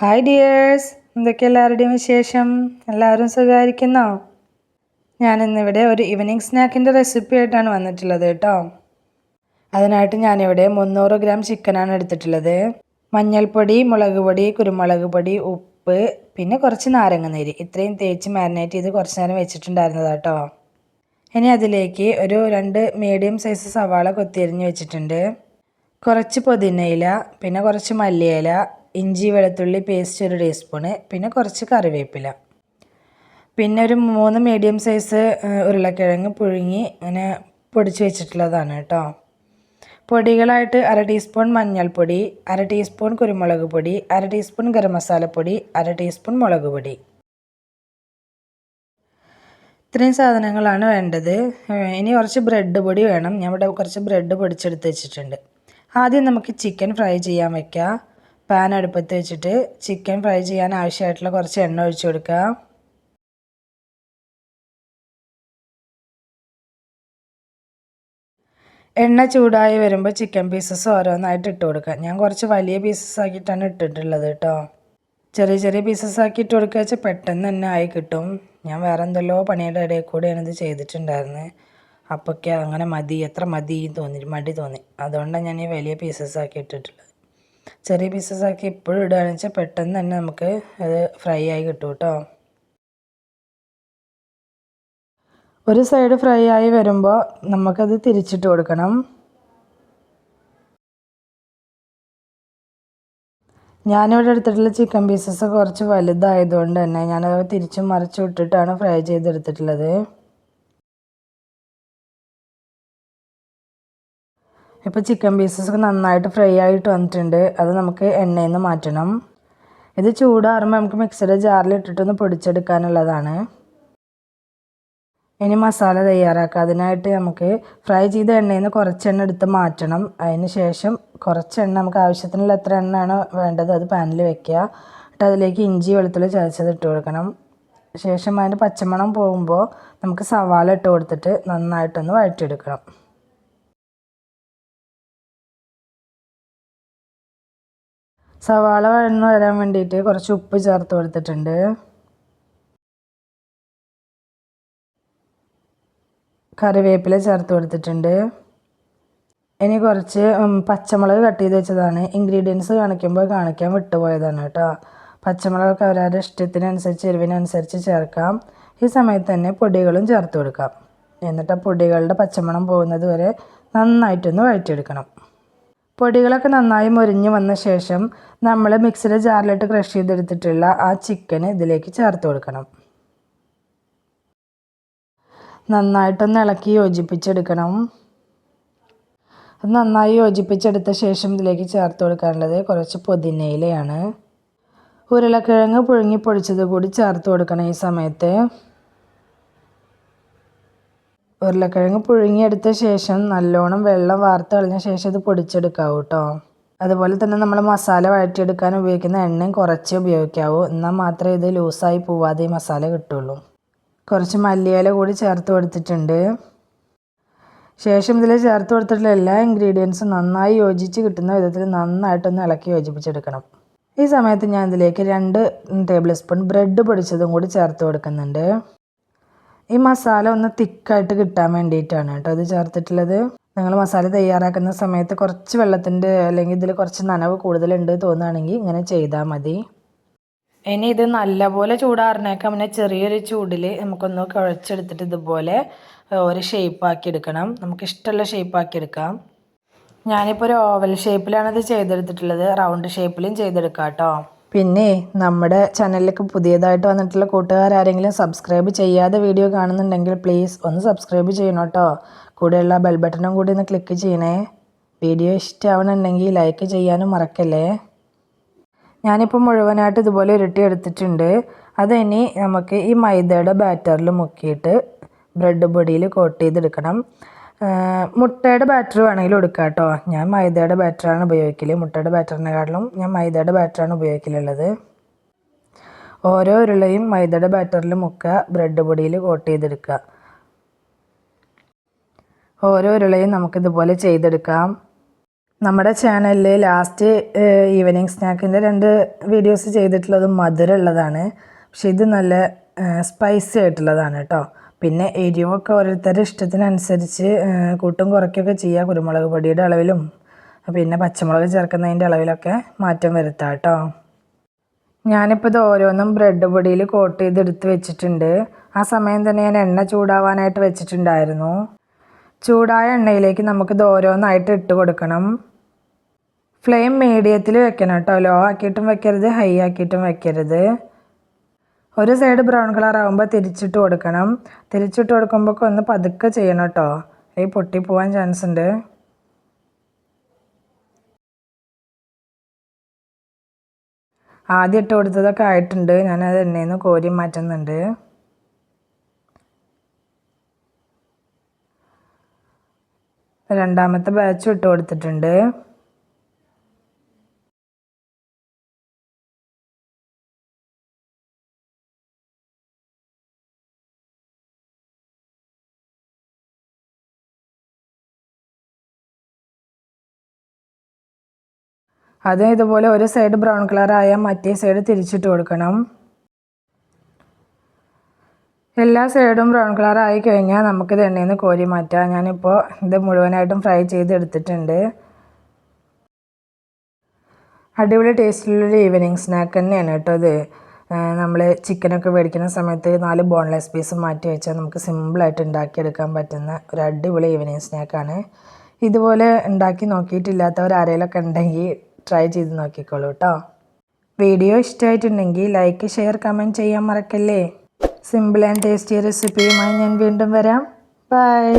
Hi dears എന്തൊക്കെ എല്ലാവരുടെയും വിശേഷം? എല്ലാവരും സുഖമായിരിക്കുന്നോ? ഞാനിന്നിവിടെ ഒരു ഈവനിങ് സ്നാക്കിന്റെ റെസിപ്പി ആയിട്ടാണ് വന്നിട്ടുള്ളത് കേട്ടോ. അതിനായിട്ട് ഞാനിവിടെ മുന്നൂറ് ഗ്രാം ചിക്കനാണ് എടുത്തിട്ടുള്ളത്. മഞ്ഞൾപ്പൊടി മുളക് പൊടി കുരുമുളക് പൊടി ഉപ്പ് പിന്നെ കുറച്ച് നാരങ്ങനീര് ഇത്രയും തേച്ച് മാരിനേറ്റ് ചെയ്ത് കുറച്ച് നേരം വെച്ചിട്ടുണ്ടായിരുന്നത് കേട്ടോ. ഇനി അതിലേക്ക് ഒരു രണ്ട് മീഡിയം സൈസ് സവാള കൊത്തിയരിഞ്ഞ് വെച്ചിട്ടുണ്ട്. കുറച്ച് പുതിനയില പിന്നെ കുറച്ച് മല്ലിയില ഇഞ്ചി വെളുത്തുള്ളി പേസ്റ്റ് ഒരു ടീസ്പൂണ് പിന്നെ കുറച്ച് കറിവേപ്പില. പിന്നെ ഒരു മൂന്ന് മീഡിയം സൈസ് ഉരുളക്കിഴങ്ങ് പുഴുങ്ങി ഇങ്ങനെ പൊടിച്ച് വെച്ചിട്ടുള്ളതാണ് കേട്ടോ. പൊടികളായിട്ട് അര ടീസ്പൂൺ മഞ്ഞൾപ്പൊടി അര ടീസ്പൂൺ കുരുമുളക് പൊടി അര ടീസ്പൂൺ ഗരം മസാലപ്പൊടി അര ടീസ്പൂൺ മുളക് പൊടി. ഇത്രയും സാധനങ്ങളാണ് വേണ്ടത്. ഇനി കുറച്ച് ബ്രെഡ് പൊടി വേണം. ഞാൻ ഇവിടെ കുറച്ച് ബ്രെഡ് പൊടിച്ചെടുത്ത് വെച്ചിട്ടുണ്ട്. ആദ്യം നമുക്ക് ചിക്കൻ ഫ്രൈ ചെയ്യാൻ വെക്കാം. പാൻ അടുപ്പത്ത് വെച്ചിട്ട് ചിക്കൻ ഫ്രൈ ചെയ്യാൻ ആവശ്യമായിട്ടുള്ള കുറച്ച് എണ്ണ ഒഴിച്ചു കൊടുക്കുക. എണ്ണ ചൂടായി വരുമ്പോൾ ചിക്കൻ പീസസ് ഓരോന്നായിട്ട് ഇട്ട് കൊടുക്കുക. ഞാൻ കുറച്ച് വലിയ പീസസ് ആക്കിയിട്ടാണ് ഇട്ടിട്ടുള്ളത് കേട്ടോ. ചെറിയ ചെറിയ പീസസ് ആക്കി ഇട്ട് കൊടുക്കുക വെച്ചാൽ പെട്ടെന്ന് തന്നെ ആയി കിട്ടും. ഞാൻ വേറെ എന്തെല്ലോ പണിയുടെ ഇടയിൽ കൂടെയാണ് ഇത് ചെയ്തിട്ടുണ്ടായിരുന്നത് അപ്പോഴൊക്കെ അങ്ങനെ മതി എത്ര മതി തോന്നി മടി തോന്നി. അതുകൊണ്ടാണ് ഞാൻ ഈ വലിയ പീസസ് ആക്കി ഇട്ടിട്ടുള്ളത്. ചെറിയ പീസസ് ആക്കി ഇപ്പോഴും ഇടുകയാണെന്ന് വെച്ചാൽ പെട്ടെന്ന് തന്നെ നമുക്ക് അത് ഫ്രൈ ആയി കിട്ടും കേട്ടോ ഒരു സൈഡ് ഫ്രൈ ആയി വരുമ്പോൾ നമുക്കത് തിരിച്ചിട്ട് കൊടുക്കണം. ഞാനിവിടെ എടുത്തിട്ടുള്ള ചിക്കൻ പീസസ് കുറച്ച് വലുതായതുകൊണ്ട് തന്നെ ഞാനത് തിരിച്ചും മറിച്ചും ഇട്ടിട്ടാണ് ഫ്രൈ ചെയ്തെടുത്തിട്ടുള്ളത്. ഇപ്പോൾ ചിക്കൻ പീസസ് നന്നായിട്ട് ഫ്രൈ ആയിട്ട് വന്നിട്ടുണ്ട്. അത് നമുക്ക് എണ്ണയിൽ നിന്ന് മാറ്റണം. ഇത് ചൂടാറുമ്പോൾ നമുക്ക് മിക്സിയുടെ ജാറിൽ ഇട്ടിട്ടൊന്ന് പൊടിച്ചെടുക്കാനുള്ളതാണ്. ഇനി മസാല തയ്യാറാക്കുക അതിനായിട്ട് നമുക്ക് ഫ്രൈ ചെയ്ത എണ്ണയിൽ നിന്ന് കുറച്ച് എണ്ണ എടുത്ത് മാറ്റണം. അതിന് ശേഷം കുറച്ച് എണ്ണ നമുക്ക് ആവശ്യത്തിനുള്ള എത്ര എണ്ണയാണ് വേണ്ടത് അത് പാനിൽ വെക്കുക. എന്നിട്ട് അതിലേക്ക് ഇഞ്ചി വെളുത്തുള്ളി ചതച്ചത് ഇട്ട് കൊടുക്കണം. ശേഷം അതിന്റെ പച്ചമണം പോകുമ്പോൾ നമുക്ക് സവാള ഇട്ട് കൊടുത്തിട്ട് നന്നായിട്ടൊന്ന് വഴറ്റിയെടുക്കണം. സവാള വഴന്ന് വരാൻ വേണ്ടിയിട്ട് കുറച്ച് ഉപ്പ് ചേർത്ത് കൊടുത്തിട്ടുണ്ട്. കറിവേപ്പില ചേർത്ത് കൊടുത്തിട്ടുണ്ട്. ഇനി കുറച്ച് പച്ചമുളക് കട്ട് ചെയ്ത് വെച്ചതാണ്. ഇൻഗ്രീഡിയൻസ് കാണിക്കുമ്പോൾ കാണിക്കാൻ വിട്ടുപോയതാണ് കേട്ടോ. പച്ചമുളകൊക്കെ അവരവരുടെ ഇഷ്ടത്തിനനുസരിച്ച് എരിവിനനുസരിച്ച് ചേർക്കാം. ഈ സമയത്ത് തന്നെ പൊടികളും ചേർത്ത് കൊടുക്കാം. എന്നിട്ട് ആ പൊടികളുടെ പച്ചമണം പോകുന്നത് വരെ നന്നായിട്ടൊന്ന് വഴറ്റിയെടുക്കണം. പൊടികളൊക്കെ നന്നായി മുരിഞ്ഞ് വന്ന ശേഷം നമ്മൾ മിക്സിയുടെ ജാറിലിട്ട് ക്രഷ് ചെയ്തെടുത്തിട്ടുള്ള ആ ചിക്കൻ ഇതിലേക്ക് ചേർത്ത് കൊടുക്കണം. നന്നായിട്ടൊന്ന് ഇളക്കി യോജിപ്പിച്ചെടുക്കണം. അത് നന്നായി യോജിപ്പിച്ചെടുത്ത ശേഷം ഇതിലേക്ക് ചേർത്ത് കൊടുക്കാനുള്ളത് കുറച്ച് പുതിനയിലയാണ്. ഉരുളക്കിഴങ്ങ് പുഴുങ്ങി പൊടിച്ചത് കൂടി ചേർത്ത് കൊടുക്കണം ഈ സമയത്ത്. ഉരുളക്കിഴങ്ങ് പുഴുങ്ങിയെടുത്ത ശേഷം നല്ലോണം വെള്ളം വാർത്ത് കളഞ്ഞ ശേഷം ഇത് പൊടിച്ചെടുക്കാവൂ കേട്ടോ അതുപോലെ തന്നെ നമ്മൾ മസാല വഴറ്റിയെടുക്കാൻ ഉപയോഗിക്കുന്ന എണ്ണയും കുറച്ച് ഉപയോഗിക്കാവൂ. എന്നാൽ മാത്രമേ ഇത് ലൂസായി പോവാതെ ഈ മസാല കിട്ടുള്ളൂ. കുറച്ച് മല്ലിയില കൂടി ചേർത്ത് കൊടുത്തിട്ടുണ്ട്. ശേഷം ഇതിൽ ചേർത്ത് കൊടുത്തിട്ടുള്ള എല്ലാ ഇൻഗ്രീഡിയൻസും നന്നായി യോജിച്ച് കിട്ടുന്ന വിധത്തിൽ നന്നായിട്ടൊന്ന് ഇളക്കി യോജിപ്പിച്ചെടുക്കണം. ഈ സമയത്ത് ഞാൻ ഇതിലേക്ക് രണ്ട് ടേബിൾ സ്പൂൺ ബ്രെഡ് പൊടിച്ചതും കൂടി ചേർത്ത് കൊടുക്കുന്നുണ്ട്. ഈ മസാല ഒന്ന് തിക്കായിട്ട് കിട്ടാൻ വേണ്ടിയിട്ടാണ് കേട്ടോ ഇത് ചേർത്തിട്ടുള്ളത്. നിങ്ങൾ മസാല തയ്യാറാക്കുന്ന സമയത്ത് കുറച്ച് വെള്ളത്തിന്റെ അല്ലെങ്കിൽ ഇതിൽ കുറച്ച് നനവ് കൂടുതലുണ്ട് തോന്നുകയാണെങ്കിൽ ഇങ്ങനെ ചെയ്താൽ മതി. ഇനി ഇത് നല്ലപോലെ ചൂടാറിനേക്കാം പിന്നെ ചെറിയൊരു ചൂടിൽ നമുക്കൊന്ന് കുഴച്ചെടുത്തിട്ട് ഇതുപോലെ ഒരു ഷേപ്പാക്കി എടുക്കണം. നമുക്ക് ഇഷ്ടമുള്ള ഷേപ്പാക്കി എടുക്കാം. ഞാനിപ്പോൾ ഒരു ഓവൽ ഷേപ്പിലാണ് ഇത് ചെയ്തെടുത്തിട്ടുള്ളത്. റൗണ്ട് ഷേപ്പിലും ചെയ്തെടുക്കാം കേട്ടോ. പിന്നെ നമ്മുടെ ചാനലിലേക്ക് പുതിയതായിട്ട് വന്നിട്ടുള്ള കൂട്ടുകാരാരെങ്കിലും സബ്സ്ക്രൈബ് ചെയ്യാതെ വീഡിയോ കാണുന്നുണ്ടെങ്കിൽ പ്ലീസ് ഒന്ന് സബ്സ്ക്രൈബ് ചെയ്യണം കേട്ടോ കൂടെയുള്ള ബെൽ ബട്ടണും കൂടി ഒന്ന് ക്ലിക്ക് ചെയ്യണേ. വീഡിയോ ഇഷ്ടമാവണമെന്നുണ്ടെങ്കിൽ ലൈക്ക് ചെയ്യാനും മറക്കല്ലേ? ഞാനിപ്പോൾ മുഴുവനായിട്ട് ഇതുപോലെ ഉരുട്ടി എടുത്തിട്ടുണ്ട്. ഇനി നമുക്ക് ഈ മൈദയുടെ ബാറ്ററിൽ മുക്കിയിട്ട് ബ്രെഡ് പൊടിയിൽ കോട്ട് ചെയ്തെടുക്കണം. മുട്ടയുടെ ബാറ്റർ വേണമെങ്കിലും എടുക്കാം കേട്ടോ. ഞാൻ മൈദയുടെ ബാറ്ററാണ് ഉപയോഗിക്കൽ മുട്ടയുടെ ബാറ്ററിനെക്കാട്ടിലും ഞാൻ മൈദയുടെ ബാറ്ററാണ് ഉപയോഗിക്കലുള്ളത്. ഓരോ ഉരുളയും മൈദയുടെ ബാറ്ററിൽ മുക്കുക ബ്രെഡ് പൊടിയിൽ കോട്ട് ചെയ്തെടുക്കുക. ഓരോ ഉരുളയും നമുക്കിതുപോലെ ചെയ്തെടുക്കാം. നമ്മുടെ ചാനലിൽ ലാസ്റ്റ് ഈവനിങ് സ്നാക്കിന്റെ രണ്ട് വീഡിയോസ് ചെയ്തിട്ടുള്ളത് മധുരമുള്ളതാണ്. പക്ഷെ ഇത് നല്ല സ്പൈസി ആയിട്ടുള്ളതാണ് കേട്ടോ. പിന്നെ എരിവൊക്കെ ഓരോരുത്തരുടെ ഇഷ്ടത്തിനനുസരിച്ച് കൂട്ടും കുറയ്ക്കുകയൊക്കെ ചെയ്യുക കുരുമുളക് പൊടിയുടെ അളവിലും. പിന്നെ പച്ചമുളക് ചേർക്കുന്നതിന്റെ അളവിലൊക്കെ മാറ്റം വരുത്താം കേട്ടോ. ഞാനിപ്പോൾ ഇത് ഓരോന്നും ബ്രെഡ് പൊടിയിൽ കോട്ട് ചെയ്തെടുത്ത് വെച്ചിട്ടുണ്ട്. ആ സമയം തന്നെ ഞാൻ എണ്ണ ചൂടാവാനായിട്ട് വെച്ചിട്ടുണ്ടായിരുന്നു. ചൂടായ എണ്ണയിലേക്ക് നമുക്കിത് ഓരോന്നായിട്ട് ഇട്ട് കൊടുക്കണം. ഫ്ലെയിം മീഡിയത്തിൽ വെക്കണം കേട്ടോ. ലോ ആക്കിയിട്ടും വെക്കരുത് ഹൈ ആക്കിയിട്ടും വെക്കരുത്. ഒരു സൈഡ് ബ്രൗൺ കളർ ആകുമ്പോൾ തിരിച്ചിട്ട് കൊടുക്കണം. തിരിച്ചിട്ട് കൊടുക്കുമ്പോൾ ഒന്ന് പതുക്കെ ചെയ്യണം കേട്ടോ. ഈ പൊട്ടിപ്പോവാൻ ചാൻസ് ഉണ്ട്. ആദ്യം ഇട്ട് കൊടുത്തതൊക്കെ ആയിട്ടുണ്ട്. ഞാനത് എണ്ണയിൽ നിന്ന് കോരി മാറ്റുന്നുണ്ട്. രണ്ടാമത്തെ ബാച്ച് ഇട്ട് കൊടുത്തിട്ടുണ്ട്. അത് ഇതുപോലെ ഒരു സൈഡ് ബ്രൗൺ കളർ ആയാൽ മറ്റേ സൈഡ് തിരിച്ചിട്ട് കൊടുക്കണം. എല്ലാ സൈഡും ബ്രൗൺ കളറായി കഴിഞ്ഞാൽ നമുക്കിത് എണ്ണയിൽ നിന്ന് കോരി മാറ്റാം. ഞാനിപ്പോൾ ഇത് മുഴുവനായിട്ടും ഫ്രൈ ചെയ്തെടുത്തിട്ടുണ്ട്. അടിപൊളി ടേസ്റ്റിലുള്ളൊരു ഈവനിങ് സ്നാക്ക് തന്നെയാണ് കേട്ടോ ഇത്. നമ്മൾ ചിക്കനൊക്കെ മേടിക്കുന്ന സമയത്ത് നാല് ബോൺലെസ് പീസ് മാറ്റി വെച്ചാൽ നമുക്ക് സിമ്പിളായിട്ട് ഉണ്ടാക്കിയെടുക്കാൻ പറ്റുന്ന ഒരു അടിപൊളി ഈവനിങ് സ്നാക്കാണ് ഇതുപോലെ ഉണ്ടാക്കി നോക്കിയിട്ടില്ലാത്തവർ ആരെങ്കിലുമൊക്കെ ഉണ്ടെങ്കിൽ ട്രൈ ചെയ്ത് നോക്കിക്കോളൂ കേട്ടോ വീഡിയോ ഇഷ്ടമായിട്ടുണ്ടെങ്കിൽ ലൈക്ക് ഷെയർ കമന്റ് ചെയ്യാൻ മറക്കല്ലേ? സിമ്പിൾ ആൻഡ് ടേസ്റ്റി റെസിപ്പിയുമായി ഞാൻ വീണ്ടും വരാം. ബൈ